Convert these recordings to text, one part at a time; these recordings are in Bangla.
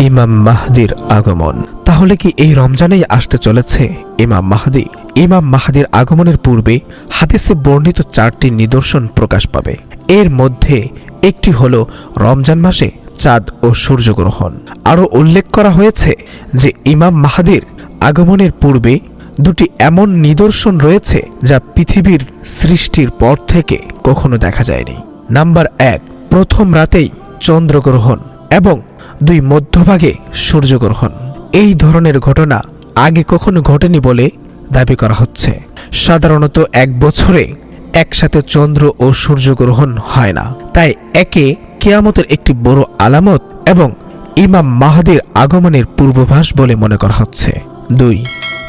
ইমাম মাহদির আগমন। তাহলে কি এই রমজানেই আসতে চলেছে? ইমাম মাহাদি। ইমাম মাহাদির আগমনের পূর্বে হাদিসে বর্ণিত চারটি নিদর্শন প্রকাশ পাবে। এর মধ্যে একটি হল রমজান মাসে চাঁদ ও সূর্যগ্রহণ। আরও উল্লেখ করা হয়েছে যে ইমাম মাহাদির আগমনের পূর্বে দুটি এমন নিদর্শন রয়েছে যা পৃথিবীর সৃষ্টির পর থেকে কখনো দেখা যায়নি। নাম্বার এক প্রথম রাতেই চন্দ্রগ্রহণ এবং দুই মধ্যভাগে সূর্যগ্রহণ। এই ধরনের ঘটনা আগে কখনো ঘটেনি বলে দাবি করা হচ্ছে। সাধারণত এক বছরে একসাথে চন্দ্র ও সূর্যগ্রহণ হয় না। তাই একে কেয়ামতের একটি বড় আলামত এবং ইমাম মাহাদির আগমনের পূর্বাভাস বলে মনে করা হচ্ছে। দুই,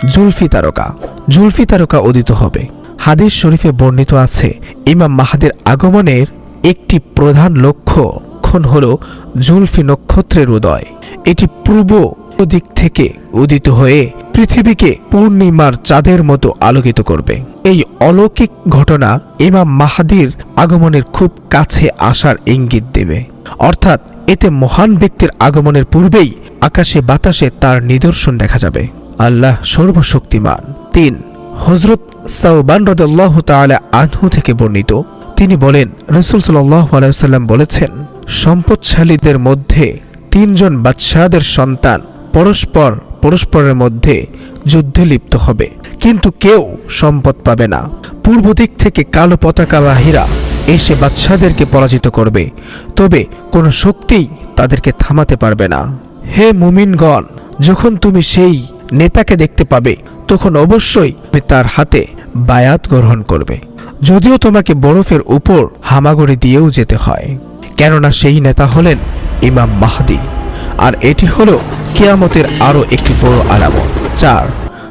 জুলফি তারকা। জুলফি তারকা উদিত হবে। হাদিস শরীফে বর্ণিত আছে, ইমাম মাহাদির আগমনের একটি প্রধান লক্ষ্যক্ষণ হল জুলফি নক্ষত্রের উদয়। এটি পূর্ব দিক থেকে উদিত হয়ে পৃথিবীকে পূর্ণিমার চাঁদের মতো আলোকিত করবে। এই অলৌকিক ঘটনা ইমাম মাহাদির আগমনের খুব কাছে আসার ইঙ্গিত দেবে। অর্থাৎ এতে মহান ব্যক্তির আগমনের পূর্বেই আকাশে বাতাসে তার নিদর্শন দেখা যাবে। আল্লাহ সর্বশক্তিমান। তিন হজরত সাউবান রদাল্লাহ তাআলা আনহু থেকে বর্ণিত তিনি বলেন, রসুল সাল্লাহ আলাইসাল্লাম বলেছেন, সম্পদশালীদের মধ্যে তিনজন বাদশাহদের সন্তান পরস্পর পরস্পরের মধ্যে যুদ্ধে লিপ্ত হবে। কিন্তু কেউ সম্পদ পাবে না। পূর্ব দিক থেকে কালো পতাকাবাহীরা এসে বাদশাহদেরকে পরাজিত করবে। তবে কোনো শক্তিই তাদেরকে থামাতে পারবে না। হে মুমিনগণ, যখন তুমি সেই নেতাকে দেখতে পাবে, তখন অবশ্যই তার হাতে বায়াত গ্রহণ করবে। যদিও তোমাকে বরফের উপর হামাগুড়ি দিয়েও যেতে হয়। কেননা সেই নেতা হলেন ইমাম মাহাদি। আর এটি হল কেয়ামতের আরও একটি বড় আলামত চার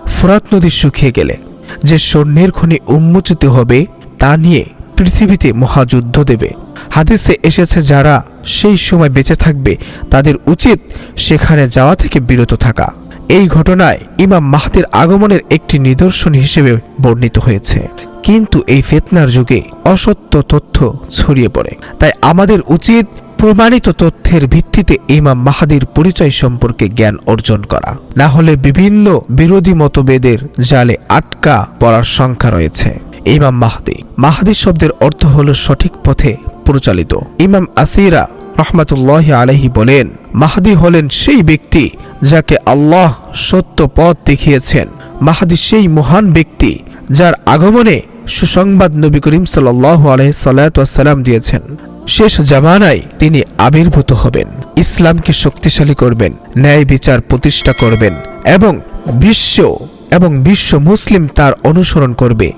ফোরাত নদী শুকিয়ে গেলে যে স্বর্ণের খনি উন্মোচিত হবে, তা নিয়ে পৃথিবীতে মহাযুদ্ধ দেবে। হাদিসে এসেছে যারা সেই সময় বেঁচে থাকবে, তাদের উচিত সেখানে যাওয়া থেকে বিরত থাকা। এই ঘটনায় ইমাম মাহাদির আগমনের একটি নিদর্শন হিসেবে বর্ণিত হয়েছে। কিন্তু এই ফেতনার যুগে অসত্য তথ্য ছড়িয়ে পড়ে। তাই আমাদের উচিত প্রমাণিত তথ্যের ভিত্তিতে ইমাম মাহাদির পরিচয় সম্পর্কে জ্ঞান অর্জন করা। না হলে বিভিন্ন বিরোধী মতভেদের জালে আটকা পড়ার সংখ্যা রয়েছে ইমাম মাহাদি। মাহাদি শব্দের অর্থ হল সঠিক পথে পরিচালিত। ইমাম আসিরা রহমাতুল্লাহ আলহি বলেন, মাহাদি হলেন সেই ব্যক্তি যাকে আল্লাহ সত্য পথ দেখিয়েছেন। মাহাদি সেই মহান ব্যক্তি যার আগমনে সুসংবাদ নবী করিম সাল্লাহ আলহিসাল্লাম দিয়েছেন, শেষ জামানায় তিনি আবির্ভূত হবেন, ইসলামকে শক্তিশালী করবেন, ন্যায় বিচার প্রতিষ্ঠা করবেন এবং বিশ্ব এবং বিশ্ব মুসলিম তার অনুসরণ করবে।